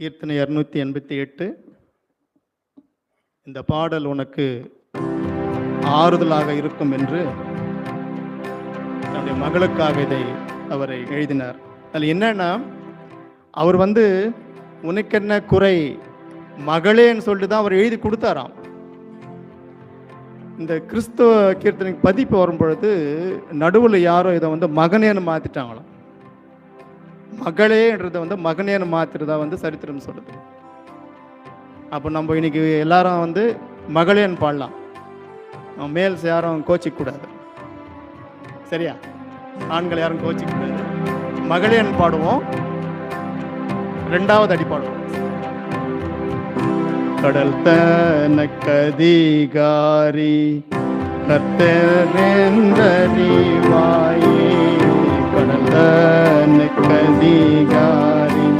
கீர்த்தனை இரநூத்தி எண்பத்தி எட்டு. இந்த பாடல் உனக்கு ஆறுதலாக இருக்கும் என்று தன்னுடைய மகளுக்காக இதை அவரை எழுதினார். அதில் என்னன்னா அவர் வந்து உனக்கென்ன குறை மகளேன்னு சொல்லிட்டு தான் அவர் எழுதி கொடுத்தாராம். இந்த கிறிஸ்துவ கீர்த்தனை பதிப்பு வரும்பொழுது நடுவில் யாரோ இதை வந்து மகனேன்னு மாற்றிட்டாங்களாம் மகளேன்றதை வந்து மகனேன்னு மாத்திரதா வந்து சரித்திரம் சொல்லுது. அப்போ நம்ம இன்னைக்கு எல்லாரும் வந்து மகளேன்னு பாடலாம். மேல்ஸ் யாரும் கோச்சிக்க கூடாது சரியா? ஆண்கள் யாரும் கோச்சிக்க கூடாது மகளேன்னு பாடுவோம். ரெண்டாவது அடி பாடுவோம். கடல் தனக்கதிகாரி கர்த்தரென்றறிவாயே கடல் தனக்கதிகாரி